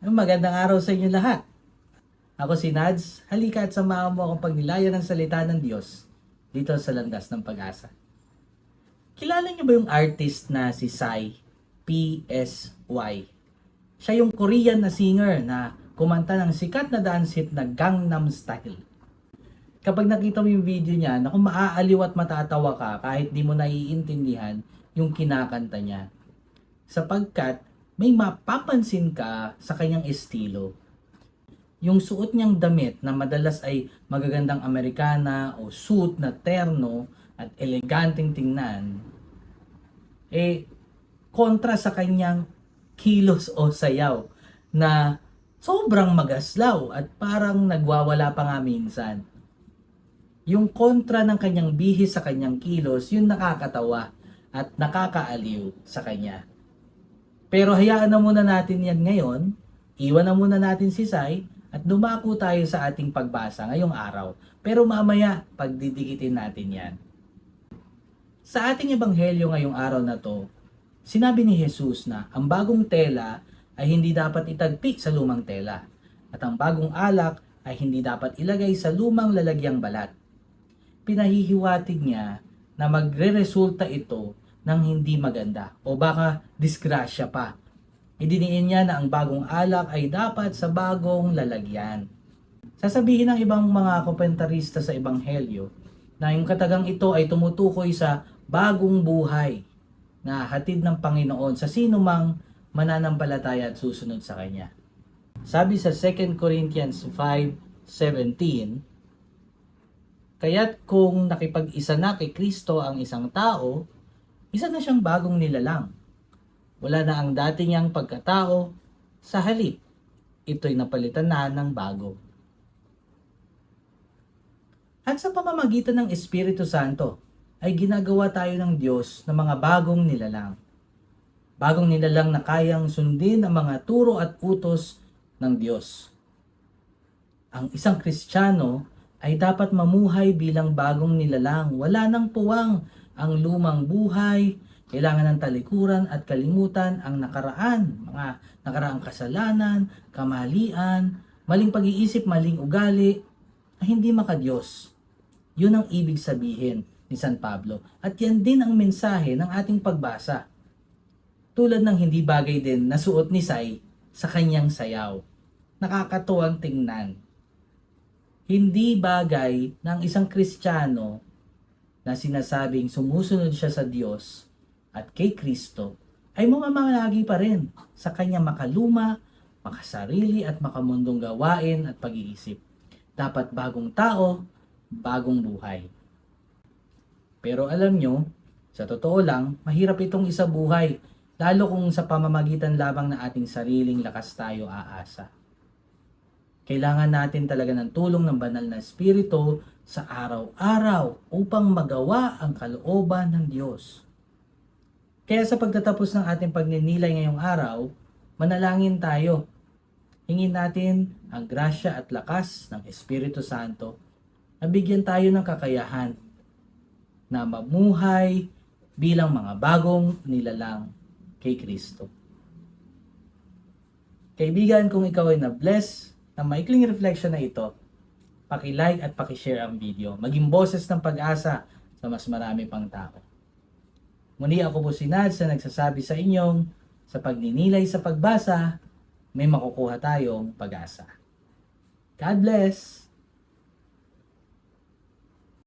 Magandang araw sa inyo lahat. Ako si Nads. Halika at samahan mo akong pagnilayan ng salita ng Diyos dito sa landas ng pag-asa. Kilala niyo ba yung artist na si Psy? P.S.Y. Siya yung Korean na singer na kumanta ng sikat na dance hit na Gangnam Style. Kapag nakita mo yung video niya, naku maaaliw at matatawa ka kahit di mo naiintindihan yung kinakanta niya. Sapagkat may mapapansin ka sa kanyang estilo. Yung suot niyang damit na madalas ay magagandang Amerikana o suit na terno at eleganteng tingnan, eh, kontra sa kanyang kilos o sayaw na sobrang magaslaw at parang nagwawala pa nga minsan. Yung kontra ng kanyang bihis sa kanyang kilos, yung nakakatawa at nakakaaliw sa kanya. Pero hayaan na muna natin yan ngayon. Iwan na muna natin si Sai at dumako tayo sa ating pagbasa ngayong araw. Pero mamaya, pagdidikitin natin yan. Sa ating ebanghelyo ngayong araw na to, sinabi ni Jesus na ang bagong tela ay hindi dapat itagpi sa lumang tela at ang bagong alak ay hindi dapat ilagay sa lumang lalagyang balat. Pinahihiwatig niya na magre-resulta ito ng hindi maganda o baka disgrasya pa. Idiniin niya na ang bagong alak ay dapat sa bagong lalagyan. Sasabihin ng ibang mga komentarista sa Ebanghelyo na yung katagang ito ay tumutukoy sa bagong buhay na hatid ng Panginoon sa sino mang mananampalataya at susunod sa Kanya. Sabi sa 2 Corinthians 5.17, Kaya't kung nakipag-isa na kay Kristo ang isang tao, isa na siyang bagong nilalang. Wala na ang dati niyang pagkatao, sa halip, ito'y napalitan na ng bago. At sa pamamagitan ng Espiritu Santo, ay ginagawa tayo ng Diyos ng mga bagong nilalang. Bagong nilalang na kayang sundin ang mga turo at utos ng Diyos. Ang isang Kristiyano ay dapat mamuhay bilang bagong nilalang. Wala nang puwang ang lumang buhay, kailangan ng talikuran at kalimutan ang nakaraan, mga nakaraang kasalanan, kamalian, maling pag-iisip, maling ugali, na hindi makadiyos. Yun ang ibig sabihin ni San Pablo. At yan din ang mensahe ng ating pagbasa. Tulad ng hindi bagay din na suot ni Sai sa kanyang sayaw. Nakakatuwang tingnan. Hindi bagay ng isang Kristiyano na sinasabing sumusunod siya sa Diyos at kay Kristo ay mamamalagi pa rin sa kanya makaluma, makasarili at makamundong gawain at pag-iisip. Dapat bagong tao, bagong buhay. Pero alam nyo, sa totoo lang, mahirap itong isa buhay, lalo kung sa pamamagitan lamang ng ating sariling lakas tayo aasa. Kailangan natin talaga ng tulong ng banal na espiritu sa araw-araw upang magawa ang kalooban ng Diyos. Kaya sa pagtatapos ng ating pagninilay ngayong araw, manalangin tayo. Hingin natin ang grasya at lakas ng Espiritu Santo na bigyan tayo ng kakayahan na mamuhay bilang mga bagong nilalang kay Kristo. Kaibigan, kung ikaw ay na-bless ng maikling reflection na ito, paki-like at paki-share ang video. Maging boses ng pag-asa sa mas marami pang tao. Muli ako po si Nads na nagsasabi sa inyong sa pagninilay sa pagbasa, may makukuha tayong pag-asa. God bless!